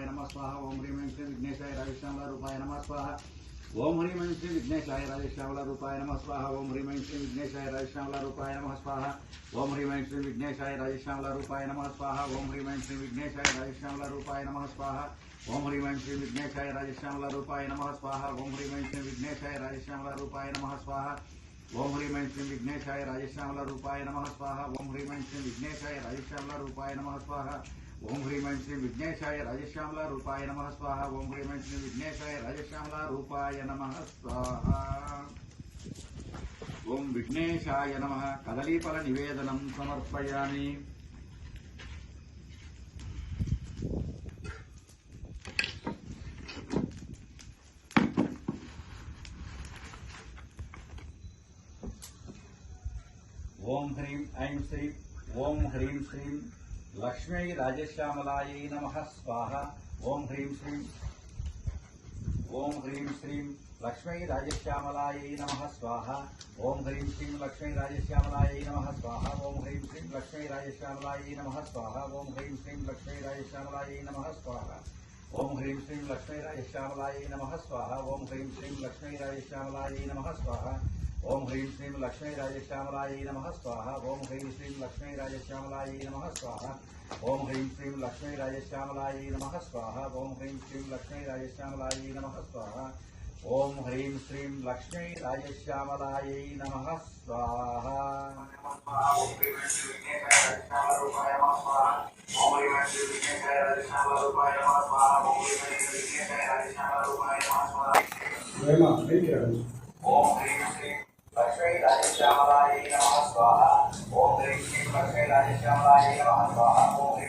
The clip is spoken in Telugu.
रूपाय नम स्वाह ओम ह्रीं श्री विघ्नेशाय राजेश्यामला रूपाय नम स्वाह ओम ह्रीं श्री विघ्नेशाय राजेश्यामला रूपाय नम स्वाह ओम ह्रीं श्री विघ्नेशाय राजेश्यामला रूपाय नम स्वाह ओम ह्रीं श्री विघ्नेशाय राजेश्यामला रूपाय नम स्वाहा ओम ह्रीं श्री विघ्नेशाय राजेश्यामला रूपाय नम स्वाह ओम ह्रीं श्री विघ्नेशाय राजेश्यामला रूपाय नम स्वाह ओम ह्रीं श्री विघ्नेशाय राजेश्यामला रूपाय नम स्वाहा ఓం హ్రీం ఐం శ్రీ విఘ్నేశాయ రాజశ్యామల రూపాయ నమ స్వాహ. ఓం హ్రీం ఐం శ్రీ విఘ్నేశాయ రాజశ్యామల రూపాయ నమ స్వాహ. ఓం హ్రీం ఐం శ్రీ విఘ్నేశాయ రాజశ్యామల రూపాయ నమ స్వాహ. ఓం హ్రీం ఐం శ్రీ విఘ్నేశాయ రాజశ్యామల రూపాయ నమ స్వాహ. ఓం విఘ్నేశాయ నమ. కదలీఫల నివేదనం సమర్పయామి. ఓం హ్రీం ఐం శ్రీం ఓం హ్రీం శ్రీం లక్ష్మీ రాజశ్యామలాయై నమ స్వాహ ఓం హ్రీం శ్రీం ఓం హ్రీం శ్రీం లక్ష్మీ రాజశ్యామలాయై నమ స్వాహ ఓం హ్రీం శ్రీం లక్ష్మీ రాజశ్యామలాయై నమ స్వాహ ఓం హ్రీం శ్రీం లక్ష్మీ రాజశ్యామలాయై నమ స్వాహ ఓం హ్రీం శ్రీం లక్ష్మీ రాజశ్యామలాయై నమ స్వాహ ఓం హ్రీం శ్రీం లక్ష్మీ రాజశ్యామలాయై నమ స్వాహ ఓం హ్రీం శ్రీం లక్ష్మీ రాజశ్యామలాయై నమ స్వాహ ఓం హ్రీం శ్రీం లక్ష్మీ రాజశ్యామలాయ నమ స్వాహ ఓం హ్రీం శ్రీం లక్ష్మీ రాజశ్యామలాయ నమ స్వాహ ఓం హ్రీం శ్రీం లక్ష్మీ రాజశ్యామలాయ నమ స్వాహ ఓం హ్రీం శ్రీం లక్ష్మీ రాజశ్యామలాయ నమ స్వాహ ఓం హ్రీం శ్రీం లక్ష్మీ రాజశ్యామలాయ నమ స్వాహ ఓం హ్రీం శ్రీం ఓం